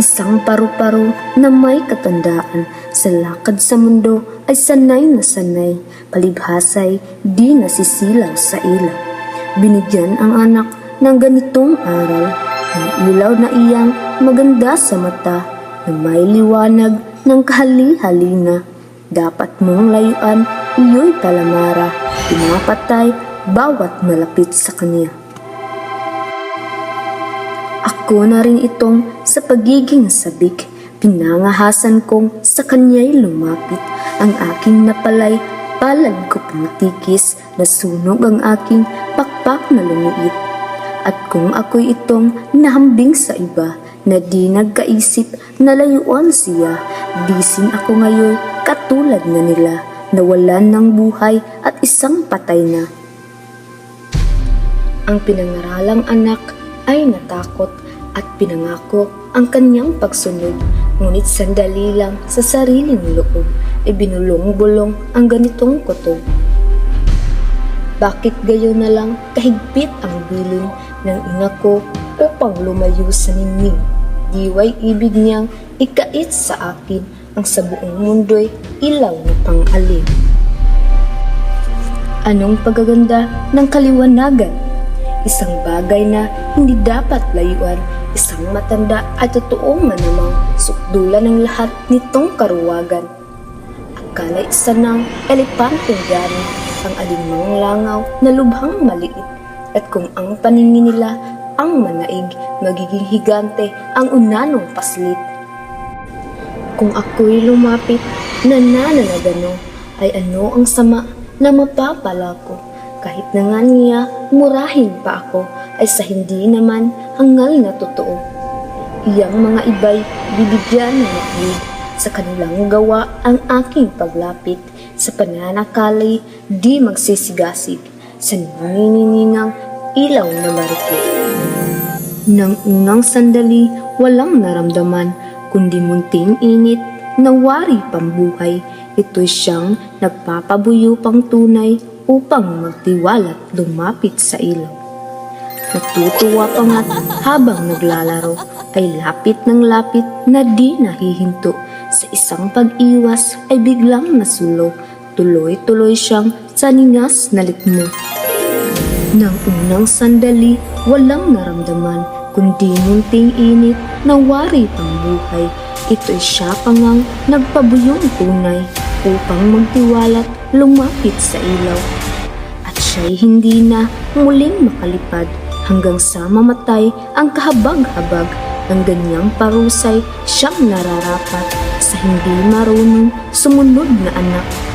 Isang paru-paro na may katandaan sa lakad sa mundo ay sanay na sanay, palibhasay di nasisilaw sa ilaw. Binigyan ang anak ng ganitong aral, ang ilaw na iyang maganda sa mata, na may liwanag ng kahali-halina. Dapat mong layuan, iyo'y talamara, pinapatay bawat malapit sa kanya. Ako na rin itong sa pagiging sabik, pinangahasan kong sa kanya'y lumapit. Ang aking napalay, palad ko pang tikis, nasunog ang aking pakpak na lumiit. At kung ako'y itong nahambing sa iba, na di nagkaisip na layuan siya, disin ako ngayon katulad na nila, nawalan ng buhay at isang patay na. Ang pinangaralang anak ay natakot at pinangako ang kanyang pagsunod. Ngunit sandali lang sa sariling loob ay binulong-bulong ang ganitong kutob. Bakit gayo na lang kahigpit ang bilin ng ina ko upang lumayo sa ningning? Diway ibig niyang ikait sa akin ang sa buong mundo'y ilaw na pang-alim. Anong pagaganda ng kaliwanagan? Isang bagay na hindi dapat layuan, isang matanda at totoo man namang sukdulan ng lahat nitong karuwagan. Akala isa ng elepanteng gani ang alinmang langaw na lubhang maliit at kung ang paningin nila ang manaig, magiging higante ang unanong paslit. Kung ako'y lumapit na nananagano, ay ano ang sama na mapapala ko. Kahit na nga niya murahin pa ako, ay sa hindi naman hangal na totoo. Iyang mga iba'y bibigyan ng makinig sa kanilang gawa ang aking paglapit sa pananakali di magsisigasig sa nanginginingang ilaw na marikit. Nang unang sandali, walang naramdaman, kundi munting init na wari pambuhay. Ito'y siyang nagpapabuyo pang tunay upang magtiwalat lumapit sa ilaw. Natutuwa pa nga't habang naglalaro ay lapit ng lapit na di nahihinto. Sa isang pag-iwas ay biglang nasulo. Tuloy-tuloy siyang saningas na likmo. Nang unang sandali, walang naramdaman, kundi munting init na wari pang buhay. Ito'y siya pa ngang nagpabuyong tunay upang magtiwalat lumapit sa ilaw. At siya'y hindi na muling makalipad hanggang sa mamatay ang kahabag-habag ng ganyang parusay siyang nararapat sa hindi marunong sumunod na anak